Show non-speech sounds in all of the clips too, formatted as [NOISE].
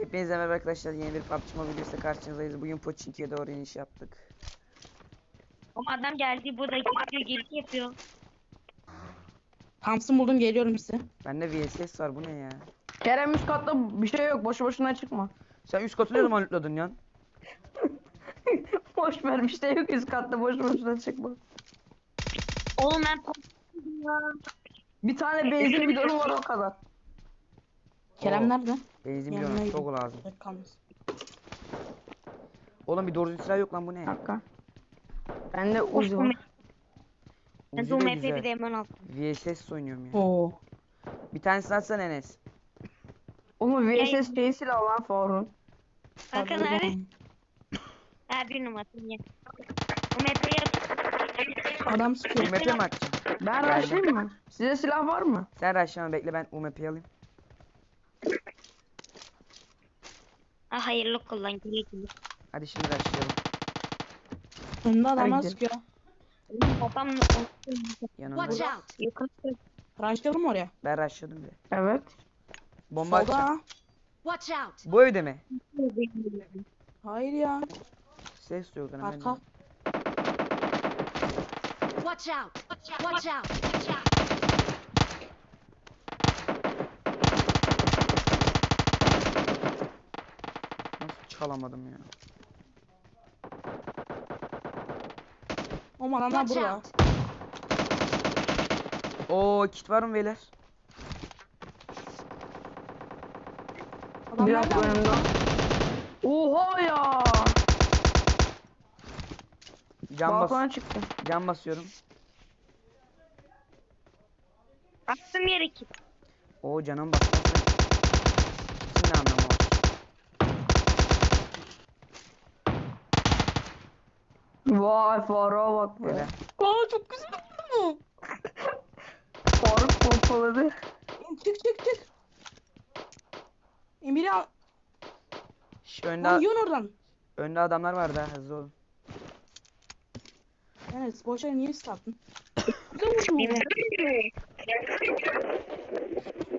Hepinize merhaba arkadaşlar. Yeni bir PUBG Mobile videosuyla karşınızdayız. Bugün Pochinki'ye doğru iniş yaptık. Ama adam geldi burada gidiyor geri yapıyor. Thompson buldum geliyorum size. Bende VSS var bu ne ya? Kerem üst katta bir şey yok. Boşu boşuna çıkma. Sen üst katı ne zaman lootladın ya? [LAUGHS] Boş ver bir şey yok üst katta. Boşu boşuna çıkma. Oğlum ben. Bir tane benzin bidonu var o kadar. Kerem Oo. nerede? Benzin biliyorum çok lazım. Evet, kalmasın. Oğlum bir doğru silah yok lan bu ne? Dakika. Bende Uzi var. Ben Uzi de MP bir de güzel. hemen aldım. VSS oynuyorum ya. Oo. Bir tanesini atsana Enes. Oğlum VSS şey silah lan Faruk'un. Kanka Tabii, nerede? oğlum. Ha bir numarasını ye. O metroya Adam sıkıyor. UMP mi atacaksın? Ben rushlayayım mı? Size silah var mı? Sen rush'lama bekle ben UMP'yi alayım. Ha hayırlı kullan güle güle. Hadi şimdi rushlayalım. Önünde adamlar Hadi. sıkıyor. Oğlum adam Yanımda. Watch out! yukarı Rushlayalım mı oraya? Ben rush'ladım bile. Evet. Bomba atacağım. Solda. Watch out! Bu evde mi? Hayır ya. Ses yok lan. Arka. Watch out! Watch out! Nasıl çalamadım ya? O adamlar Watch out! Oo kit var mı beyler? Adam Bir dakika önümde. Oha ya. Can bas Balkona çıktı. can basıyorum. Attım yere ki. Oo canım bas. Şimdi anlamı var. Vay Faruk'a bak Böyle. be. Aa çok güzel oldu. Faruk pompaladı. Çık çık çık. Emir'i al. Şş, önde, Lan yiyorsun oradan. önde adamlar vardı ha hızlı olun. Evet boşa niye sattın? Güzel vurdun.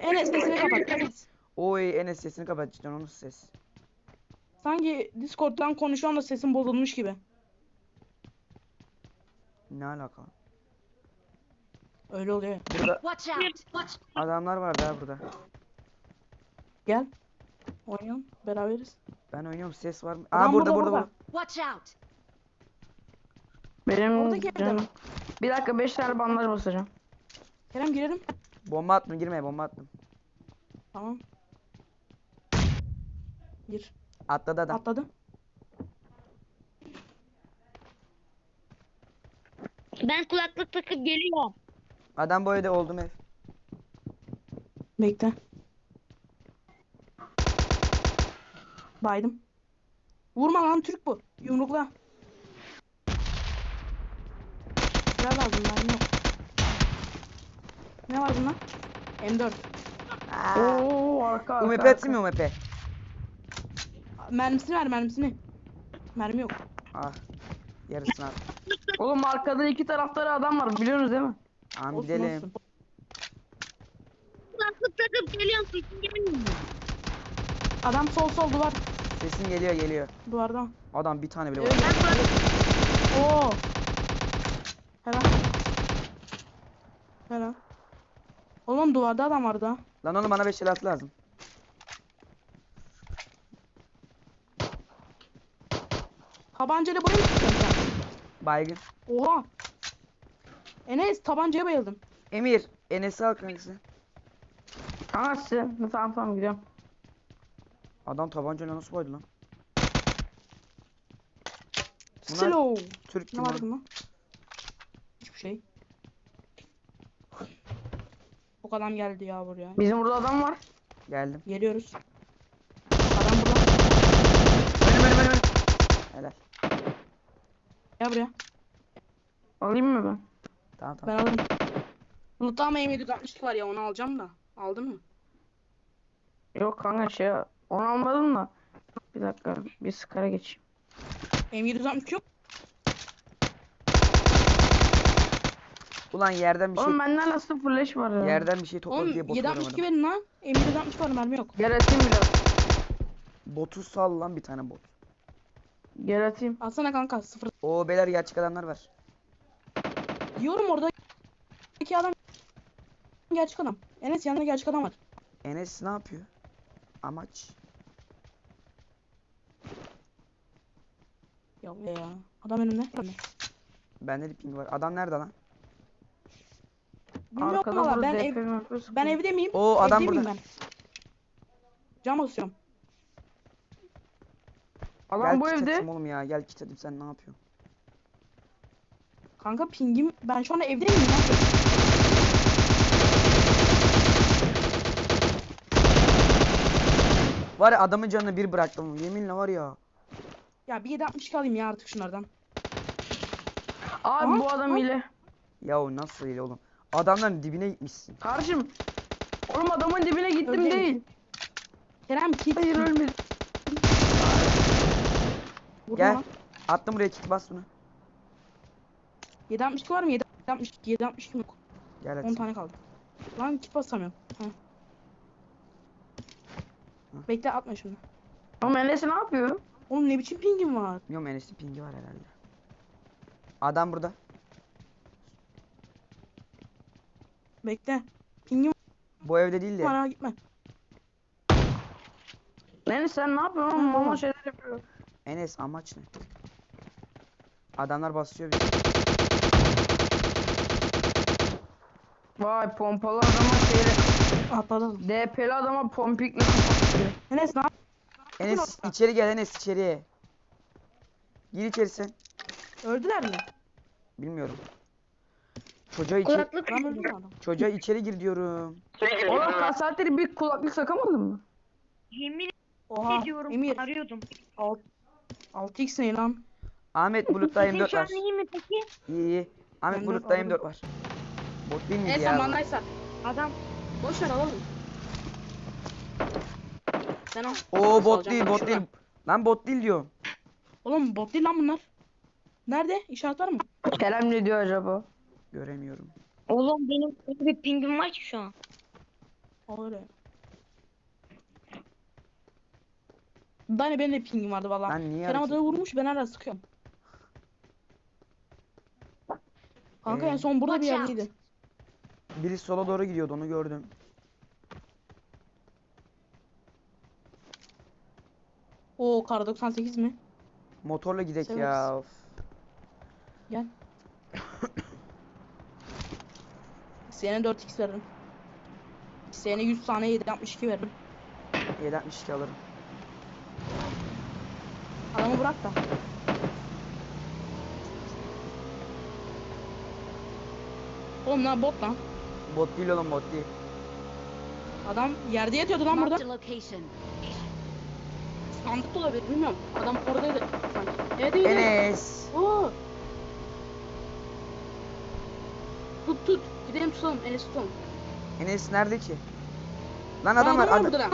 Enes sesini kapat. Enes. Oy Enes sesini kapat cidden onun ses. Sanki Discord'dan konuşuyor da sesin bozulmuş gibi. Ne alaka? Öyle oluyor. Burada Watch out! Watch adamlar vardı ha burada. Gel. Oynayalım. Beraberiz. Ben oynuyorum ses var mı? Adam Aa burada burada burada. Watch out! Benim Oradaki evde canım. mi? Bir dakika 5 tane bandaj basacağım. Kerem girelim. Bomba attım girmeye bomba attım. Tamam. Gir. Atladı adam. Atladı. Ben kulaklık takıp geliyorum. Adam bu evde oldum ev. Bekle. Baydım. Vurma lan Türk bu. Yumrukla. Ne lazım lan yok. Ne var bunda? M4. Oo arka arka. UMP atayım mı UMP? Mermisini ver mermisini. Mermi yok. Ah. Yarısını at. Oğlum arkada iki tarafta adam var biliyorsunuz değil mi? Tamam Olsun gidelim. olsun. Kulaklık takıp geliyorum sesin gelmiyor. Adam sol sol duvar. Sesin geliyor geliyor. Duvardan. Adam bir tane bile var. Oo. Helal. Helal. Oğlum duvarda adam vardı ha. Lan oğlum bana 5 el lazım. Tabancayla buraya mı çıkıyorsun sen? Baygın. Oha. Enes tabancaya bayıldım. Emir. Enes'i al kankası. Kanka size. Tamam tamam gidiyorum. Adam tabancayla nasıl baydı lan? Bunlar Slow. Türk Ne var lan? bunda? Hiçbir şey. Bu adam geldi ya buraya. Bizim burada adam var. Geldim. Geliyoruz. Adam burada. Önüm önüm. önüm. Helal. Gel buraya. Alayım mı ben? Tamam tamam. Ben alırım. Loot'ta ama M762 var ya onu alacağım da. Aldın mı? Yok kanka şey onu almadım da. Bir dakika bir skara geçeyim. M762 yok. Ulan yerden bir şey Oğlum benden nasıl flash var ya? yerden bir şey topladı Oğlum diye bot 762 vuramadım. verin lan. M762 var mermi yok. Gel atayım biraz. Botu sal lan bir tane bot. Gel atayım. Alsana kanka sıfır. Oo beyler gerçek adamlar var. Diyorum orada iki adam gerçek adam. Enes yanında gerçek adam var. Enes ne yapıyor? Amaç. Ya ya. Adam önümde. Bende de ping var. Adam nerede lan? Bilmiyorum Arkada valla burada ben, DP ev, ben evde miyim? Oo, adam Evde miyim burada. ben? Cam basıyorum. Adam Gel bu kit evde. atayım oğlum ya. Gel kit atayım sen ne yapıyorsun? Kanka pingim ben şu anda evde miyim? lan? Var ya adamın canını bir bıraktım. Yeminle var ya. Ya bir 762 alayım ya artık şunlardan. Abi Aha, bu adam aha. ile. Yahu nasıl öyle oğlum? Adamların dibine gitmişsin. Kardeşim. Oğlum adamın dibine gittim Öldüm. değil. Kerem kit. Hayır ölmedim. Vurma Gel. Attım buraya kit bas bunu. 762 var mı? 762 762 yok. Gel 10 hadi. tane kaldı. Lan kit basamıyorum. Bekle atma şimdi. Ama Enes ne yapıyor? Oğlum ne biçim pingim var? Bilmiyorum Enes'in pingi var herhalde. Adam burada. Bekle. Pingim Bu evde değil var de. ha gitme. Enes sen ne yapıyorsun? Mama şeyler yapıyor. Enes amaç ne? Adamlar basıyor bizi. Vay pompalı adama şeyle. Atladım. DP'li adama pompikle kapatıyor. Enes ne yap? Enes içeri gel Enes içeriye. Gir içeri sen. Öldüler mi? Bilmiyorum. Çocuğa içeri, Kulaklık Lan öldü mü adam? çocuğa içeri gir diyorum. Oğlum kaç saattir bir kulaklık sakamadın mı? yemin Oha. ediyorum Emir. arıyordum. 6x ne lan? Ahmet Bulut'ta Sesin M4 şu an var. iyi mi peki? İyi iyi. Ahmet M4 Bulut'ta aldım. M4 var. Bot değil miydi Enes ya? bu? bandaysa. Adam Boş ver alalım. Sen al. Oo Nasıl bot değil bot şuradan? değil. Lan bot değil diyorum. Oğlum bot değil lan bunlar. Nerede? İşaret var mı? Kerem ne diyor acaba? Göremiyorum. oğlum benim öyle bir pingim var ki şu an. Öyle. Dani benim de pingim vardı valla. Lan niye Kerem adamı vurmuş ben hala sıkıyorum. Kanka Ee? en son burada bir Watch out. yerdeydi. Biri sola doğru gidiyordu onu gördüm. Oo kar 98 mi? Motorla gidek Severiz. ya. Of. Gel. [COUGHS] Sene 4x veririm. Sene 100 tane 762 veririm. 762 alırım. Adamı bırak da. Oğlum lan bot lan. Bot değil oğlum bot değil. Adam yerde yatıyordu lan burada. Sandık da olabilir bilmiyorum. Adam oradaydı sanki. Evet evet. evet. Enes. Oo. Tut tut. Gidelim tutalım. Enes tutalım. Enes nerede ki? Lan adam var. Adam. burada lan.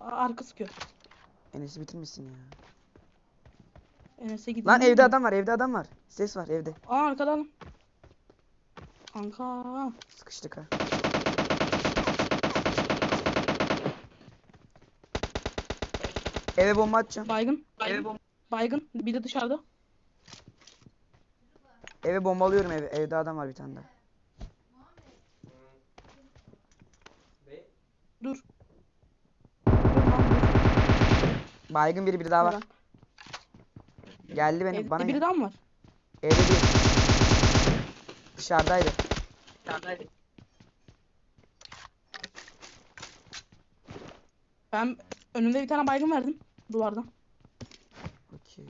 Aa, arka sıkıyor. Enes'i bitirmişsin ya. Enes'e gidelim. Lan evde adam var evde adam var. Ses var evde. Aa arkadan. Kanka. Sıkıştık ha. Eve bomba atacağım. Baygın. Baygın. Baygın. Bir de dışarıda. Eve bombalıyorum eve. Evde adam var bir tane daha. Dur. Baygın biri biri daha var. Burada. Geldi benim Evde bana. biri daha mı var? Evde değil. Dışarıdaydı. Ben önümde bir tane baygın verdim. Duvardan. Okey.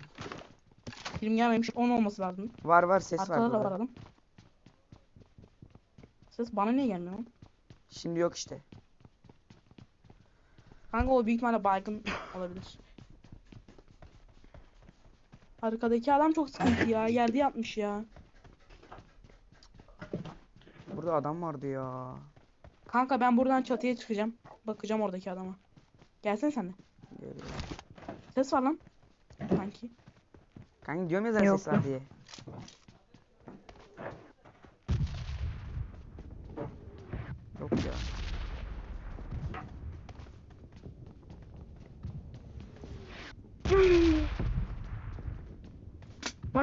Film gelmemiş. 10 olması lazım. Var var ses var Arkada da burada. var adam. Ses bana niye gelmiyor lan? Şimdi yok işte. Kanka o büyük ihtimalle baygın olabilir. Arkadaki adam çok sıkıntı ya. Yerde yatmış ya. Burada adam vardı ya. Kanka ben buradan çatıya çıkacağım. Bakacağım oradaki adama. Gelsene sen de. Geliyorum. Ses var lan. Kanki. Kanka diyorum ya zaten ses var diye. Yok ya.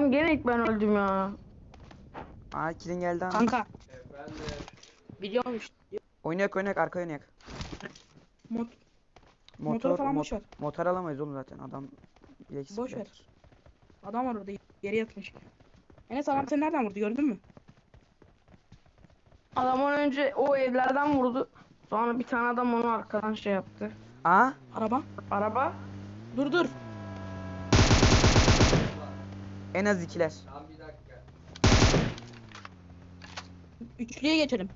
Lan gene ilk ben öldüm ya. Aa kilin geldi ama. Kanka. Biliyorum işte. Oynayak oynayak arka oynayak. Mot Motor, Motor falan mot- boş ver. motor alamayız oğlum zaten adam bilek Boş ver. adam var orada yere yatmış. Enes adam seni nereden vurdu gördün mü? Adam onu önce o evlerden vurdu. Sonra bir tane adam onu arkadan şey yaptı. Aa Araba. Araba. Dur dur. En az ikiler. Üçlüye geçelim.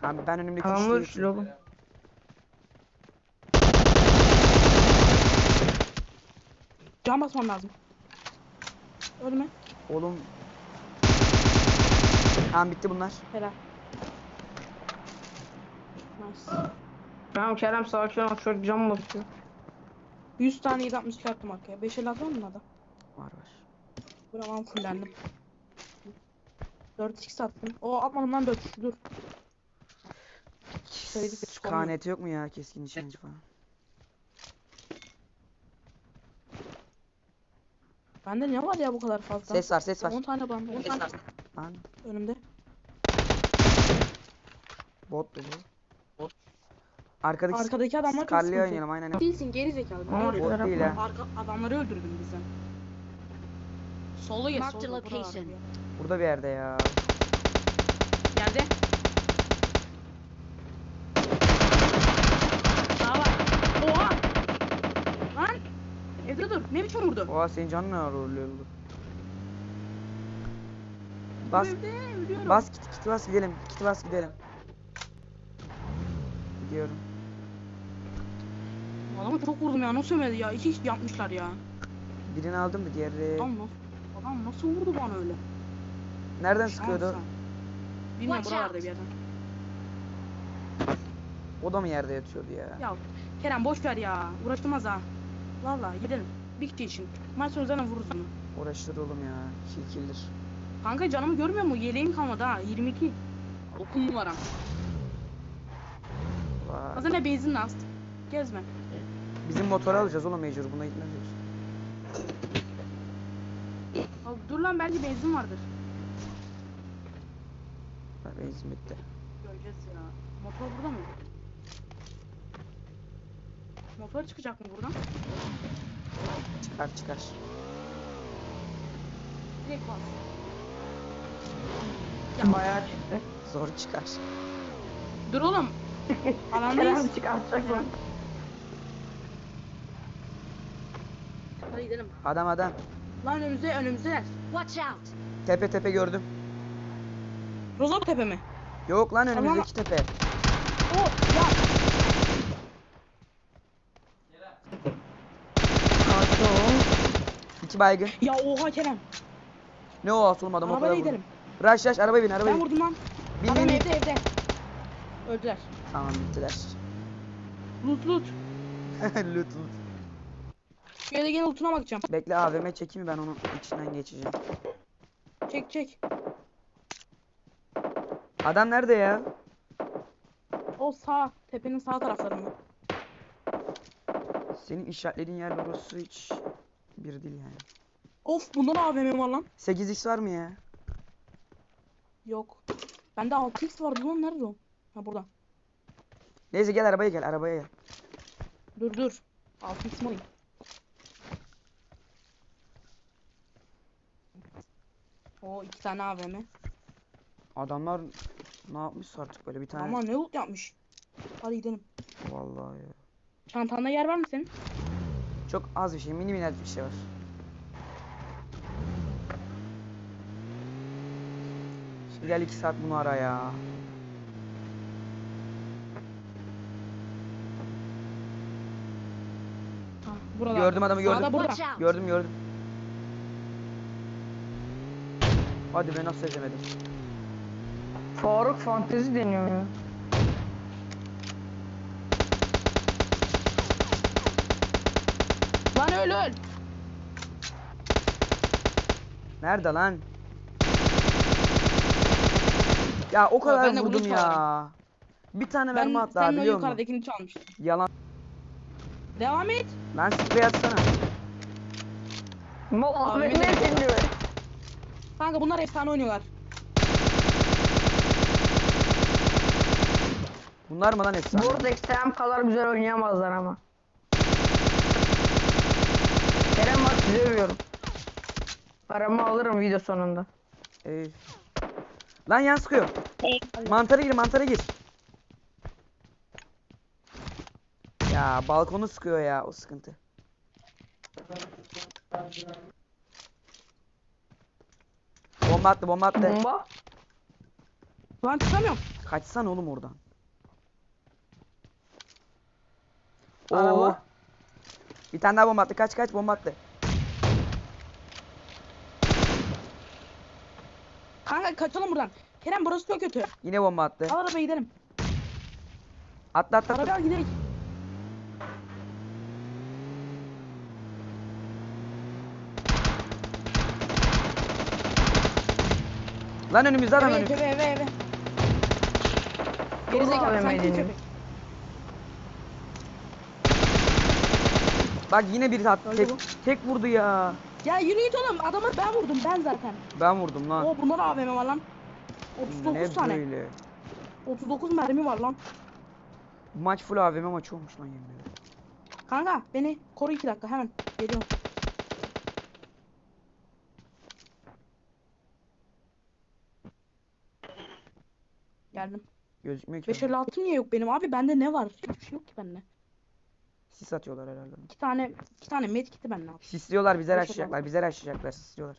Tamam ben önümdeki Tamam üçlüyü vur oğlum. Can basman lazım. Ölme. Oğlum. Tamam bitti bunlar. Helal. Nice. Tamam Kerem sakin ol çok cam basıyor. 100 tane 762 attım arkaya. 5 el atmam mı adam? Var var. Buramam fullendim. 4 x attım. O atmadım lan 4 dur. Söyledik de çıkamıyor. KNT yok mu ya keskin nişancı falan? Bende ne var ya bu kadar fazla? Ses var ses var. 10 tane bende. 10 tane Lan önümde. bot dolu. Arkadaki Arkadaki adamlar Scarlet'i sıkıntı. oynayalım aynen. Değilsin geri zekalı. Bot değil ha. Arka adamları öldürdün bizden. Location. buralarda. Burada bir yerde ya. Geldi. Sağa bak. Oha! Lan! Evde dur. Ne biçim vurdu? Oha senin canın ne var oluyor? Bu Bas Evde ölüyorum. bas kit kit bas gidelim. Kit bas gidelim. Gidiyorum. Adamı çok vurdum ya. Nasıl ölmedi ya? İki kişi yapmışlar ya. Birini aldım da diğeri Adam nasıl, adam nasıl vurdu bana öyle? nereden Şans sıkıyordu? Bilmiyorum buralarda bir yerden. O da mı yerde yatıyordu ya? Ya Kerem boş ver ya. Uğraştırmaz ha. Valla gidelim. Bir kişi için. Maç sonu zaten vururuz. Uğraştır oğlum ya. Kill killdir. Kanka canımı görmüyor mu? Yeleğim kalmadı ha. 22. 9 numaram. Vay. Bazen ne benzin last. Gezme. Bizim motoru alacağız oğlum mecbur. Buna gitmez yoksa. Dur lan belki benzin vardır. Benzin bitti. Göreceğiz ya. Motor burada mı? Motor çıkacak mı buradan? Çıkar çıkar. Direkt bas. Bayağı çıktı. Zor çıkar. Dur oğlum. [LAUGHS] Alandayız. Çıkartacak mı? Hadi gidelim. Adam adam. Lan önümüzde önümüzdeler. Watch out! Tepe tepe gördüm. Rozok tepe mi? Yok lan Tamam. önümüzdeki tepe. O ya. Sakin ol. İki baygın. Ya oha Kerem. Ne o oğlum adam motora Arabaya gidelim. Rush rush arabaya bin arabaya Ben bin. vurdum lan. Bin Adam bin bin. evde evde. Öldüler. Tamam bittiler. Loot loot. [LAUGHS] loot loot. Şu yere gene lootuna bakacağım. Bekle AVM çekeyim ben onun içinden geçeceğim. Çek çek. Adam nerede ya? O sağ. Tepenin sağ taraflarında. Senin işaretlediğin yer orası hiç bir değil yani. Of bunda da AVM var lan. 8x var mı ya? Yok. Bende 6x vardı lan nerede o? Ha burada. Neyse gel arabaya gel arabaya gel. Dur dur. 6x mi alayım? O iki tane AVM. Adamlar ne yapmış artık böyle bir tane. Ama ne loot yapmış. Hadi gidelim. Vallahi ya. Çantanda yer var mı senin? Çok az bir şey mini mini bir şey var. Şimdi gel 2 saat bunu ara ya. Burada. Gördüm adamı, gördüm. Sağda burada. Gördüm gördüm. Hadi be nasıl ezemedim. Faruk fantezi deniyor ya. Lan öl öl. Nerede lan? Ya o kadar ben de vurdum ya. var. Bir tane Ben senin abi o biliyor musun? yukarıdakini çalmıştım. Yalan. Devam et. Lan sprey atsana. Muhammed ne şimdi? Kanka bunlar efsane oynuyorlar. Bunlar mı lan efsane? Burada ekstrem kadar güzel oynayamazlar ama. Kerem bak size övüyorum. Paramı alırım video sonunda. Ey. Lan yan sıkıyor. Mantara gir mantara gir. Ya balkonu sıkıyor ya o sıkıntı. Bomba attı bomba attı. Bomba. Lan çıkamıyorum. Kaçsan oğlum oradan. Araba. Oo. Bir tane daha bomba attı. Kaç kaç bomba attı. Kanka kaçalım buradan. Kerem burası çok kötü. Yine bomba attı. Al arabaya gidelim. Atla atla. Arabaya gidelim. Lan önümüzde adam Eve önümüzde. eve eve eve. Gerizekalı sanki medeni. köpek. Bak yine attı. Öldü Tek, tek vurdu ya. Ya yürü git oğlum. Adamı ben vurdum ben zaten. Ben vurdum lan. Oo bunda da AVM var lan. 39 ne tane. böyle? 39 mermi var lan. Bu maç full AVM maçı olmuş lan yemin ederim. Kanka beni koru 2 dakika hemen. Geliyorum. Geldim. Gözükmüyor ki. 556 niye yok benim abi? Bende ne var? Hiçbir şey yok ki bende. Sis atıyorlar herhalde. İki tane iki tane med kiti bende abi. Sisliyorlar bize adam. Bize raşlayacaklar sisliyorlar.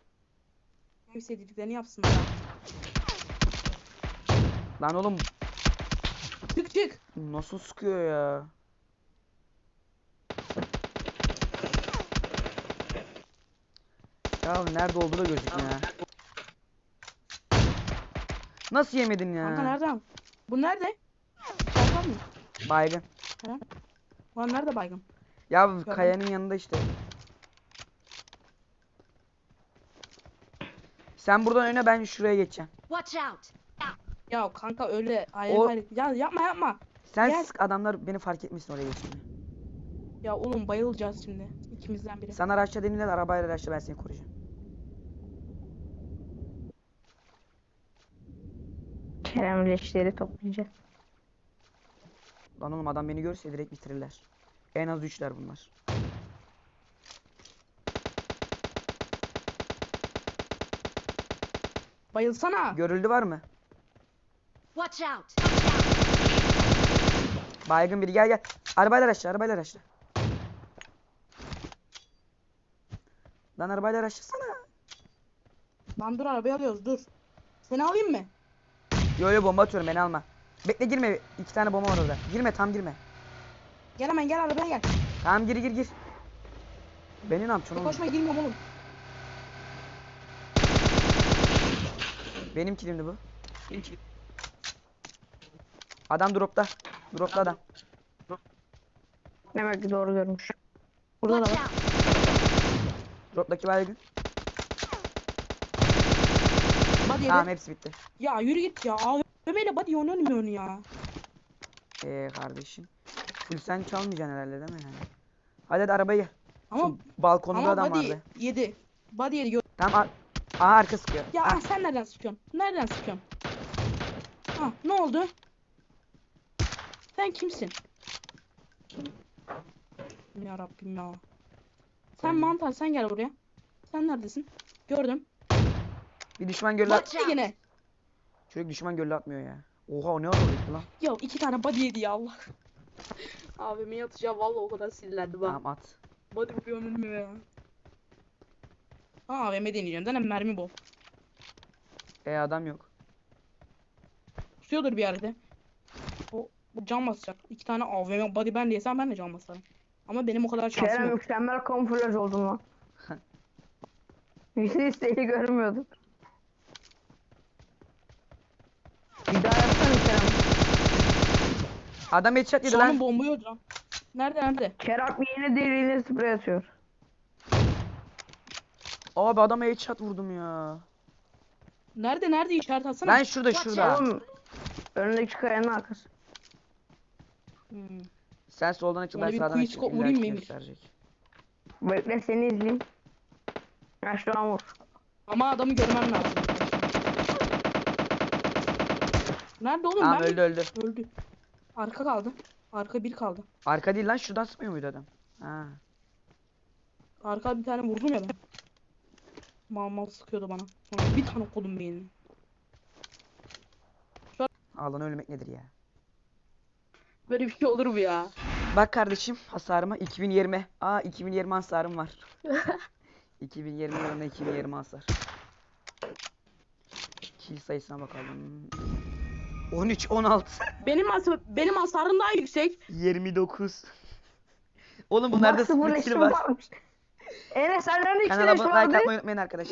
Neyse dediklerini yapsınlar. Lan oğlum Çık çık. nasıl sıkıyor ya? Ya nerede olduğu da gözükmüyor. Nasıl yemedin ya? Kanka nereden? Bu nerede? Baygın mı? Baygın. Lan nerede baygın? Ya bu kayanın yanında işte. Sen buradan öne ben şuraya geçeceğim. Watch out! Ya kanka öyle hayır O- hayır. Ya yapma yapma. Sen Gel. sık adamlar beni fark etmişsin oraya geçtiğini. Ya oğlum bayılacağız şimdi. İkimizden biri. Sen araçla denile arabayla araçla ben seni koruyacağım. Kerem leşleri toplayacak. Lan oğlum adam beni görse direkt bitirirler. En az üçler bunlar. Bayılsana. Görüldü var mı? Watch out! Baygın biri gel gel. Arabayla araçla arabayla araçla. Lan arabayla araçlasana. Lan dur arabayı alıyoruz dur. Seni alayım mı? Yo yo bomba atıyorum beni alma. Bekle girme. iki tane bomba var orada. Girme tam girme. Gel hemen gel arabaya gel. Tamam gir gir gir. Beni ne yapacaksın oğlum? başıma girmiyorum oğlum. Benim kilimdi bu. Adam dropta. Dropta adam. Demek ki doğru görmüş. Burada da var. Droptaki baygın. Yedi. Tamam hepsi bitti. Ya yürü git ya. AVM'yle body oynamıyorsun ya. Ee kardeşim. Full sen çalmayacaksın herhalde değil mi yani? Hadi hadi arabaya gel. Ama Şu balkonda ama adam body vardı. yedi. Body yedi. Tamam ar- Aha arka sıkıyor. Ya Ah, sen nereden sıkıyorsun? Nereden sıkıyorsun? Ha ne oldu? Sen kimsin? Ya Rabbim ya. Sen mantar sen gel buraya. Sen neredesin? Gördüm. Bir düşman göllü Bak at. ne yine. Çocuk düşman göllü atmıyor ya. Oha o ne oldu lan? Ya iki tane body yedi ya Allah. Abime atacağım valla o kadar sinirlendim ha. Tamam at. Body vuruyor ölmüyor ya. Ha AVM deneyeceğim. Zaten mermi bol. E adam yok. Tutuyordur bir yerde. O bu can basacak. İki tane AVM body ben diysem ben de can basarım. Ama benim o kadar şansım Kerem yok. mükemmel kamuflaj oldun lan. [LAUGHS] Hiç isteği görmüyorduk. Bir daha yapsana Kerem. Adam headshot yedi Şu an lan. bombayı hocam. Nerede nerede? Kerem yine deliğine sprey atıyor. Abi adama headshot vurdum ya. Nerede nerede işaret atsana. Lan şurada şurada. Oğlum önündeki kayanın arkası. Hmm. Sen soldan açıl Ona ben bir sağdan quiz açıl. ko- İlla vurayım mı Emir? gösterecek. Bekle seni izleyeyim. Ya şu an vur. Ama adamı görmem lazım. Nerede oğlum? Tamam ben öldü öldü. Öldü. Arka kaldı. Arka bir kaldı. Arka değil lan şuradan sıkmıyor muydu adam? Ha. Arka bir tane vurdum ya ben. Mal mal sıkıyordu bana. Sonra bir tane kodum beynine. Alan ölmek nedir ya? Böyle bir şey olur mu ya? Bak kardeşim hasarıma 2020. Aa 2020 hasarım var. 2020 yılında 2020 hasar. Kill sayısına bakalım. 13, 16, Benim has benim hasarım daha yüksek. 29. Oğlum bunlarda Bak, sıfır 0 kill leşim var. varmış. Enes senden de iki Kanala leşim abone vardı. atmayı unutmayın arkadaşlar.